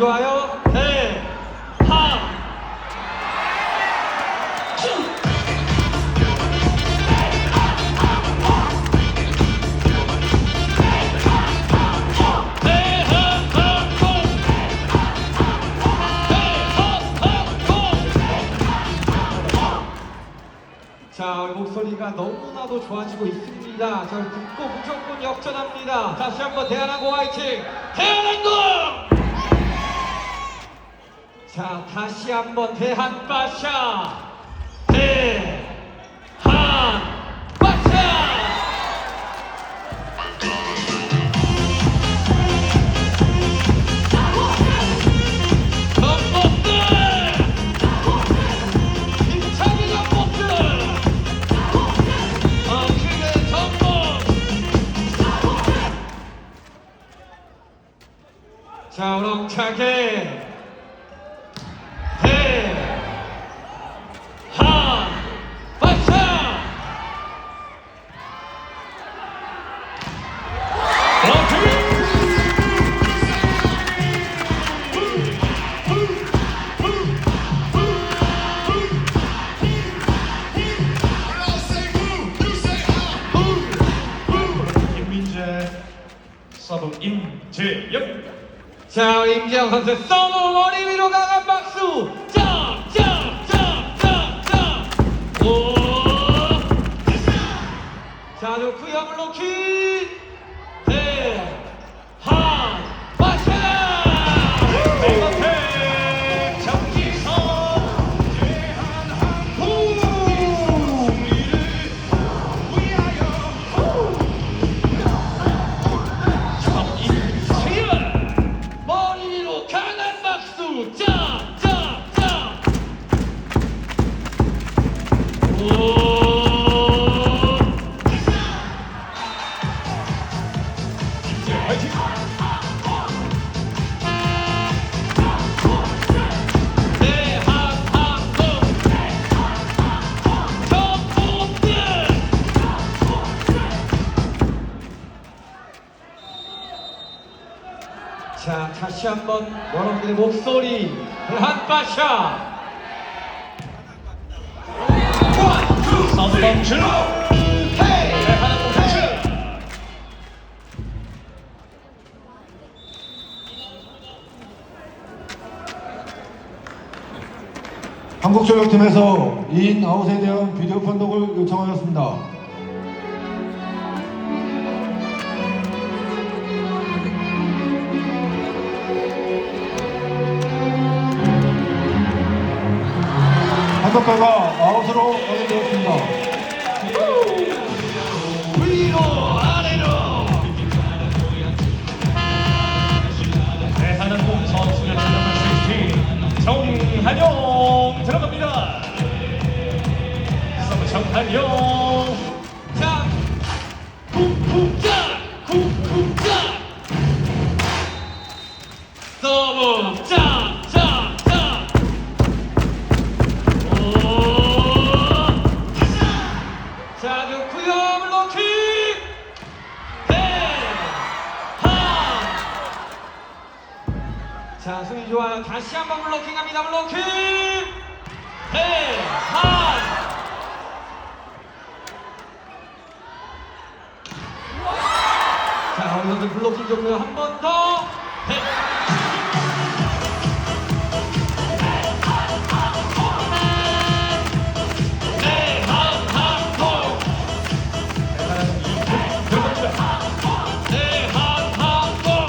좋아요. 대, 하. 대한항공! 대한항공! 자, 우리 목소리가 너무나도 좋아지고 있습니다. 자, 듣고 무조건 역전합니다. 다시 한번 대한항공 화이팅! 대한항공! 자, 다시 한번 전복들! 어, 크게 전복! 자, 우렁차게 서브 임재영 자, 임지영 선수 서브 머리 위로 강한 박수! 점! 오! 자, 좋고요, 블로킹! 자, 다시 한번 여러분들의 목소리. 한바샤. 1, 2, 3, 4 한국전력팀에서 2인 아웃에 대한 비디오 판독을 요청하였습니다. 결과 아웃으로 확인되었습니다. 정한용 자 쿵쿵짜 쿵쿵짜 서브 짜짜짜 자 블로킹 대하. 자 수비 좋아요 다시 한번 블로킹 합니다. 블로킹. 대하 자, 우리 선수 블로킹 좋고요. 한번 더. 네. 들어갑니다 대한항공.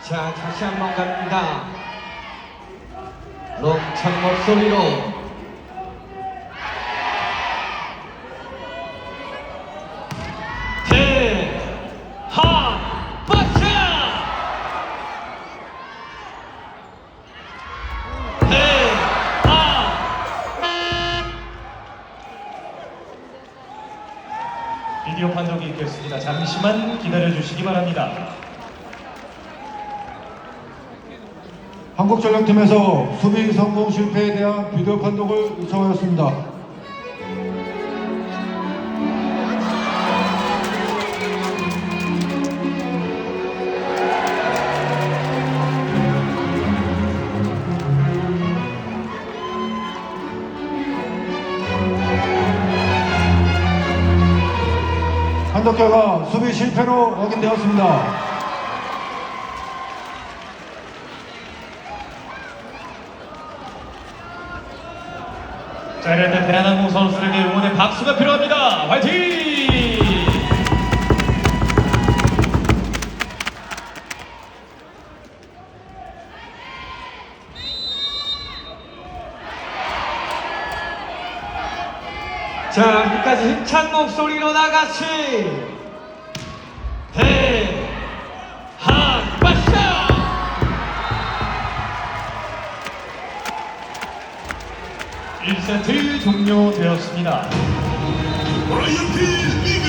자, 다시 한 번 갑니다. 롱창 목소리로. 대한바샤 대한 있겠습니다 잠시만 기다려 주시기 바랍니다 한국전력팀에서 수비 성공 실패에 대한 비디오 판독을 요청하였습니다. 결과 수비 실패로 확인되었습니다. 자, 이럴 때 대한항공 선수들에게 응원의 박수가 필요합니다. 화이팅! 자, 끝까지 힘찬 목소리로 나같이 대한마샤! 일세트 종료되었습니다.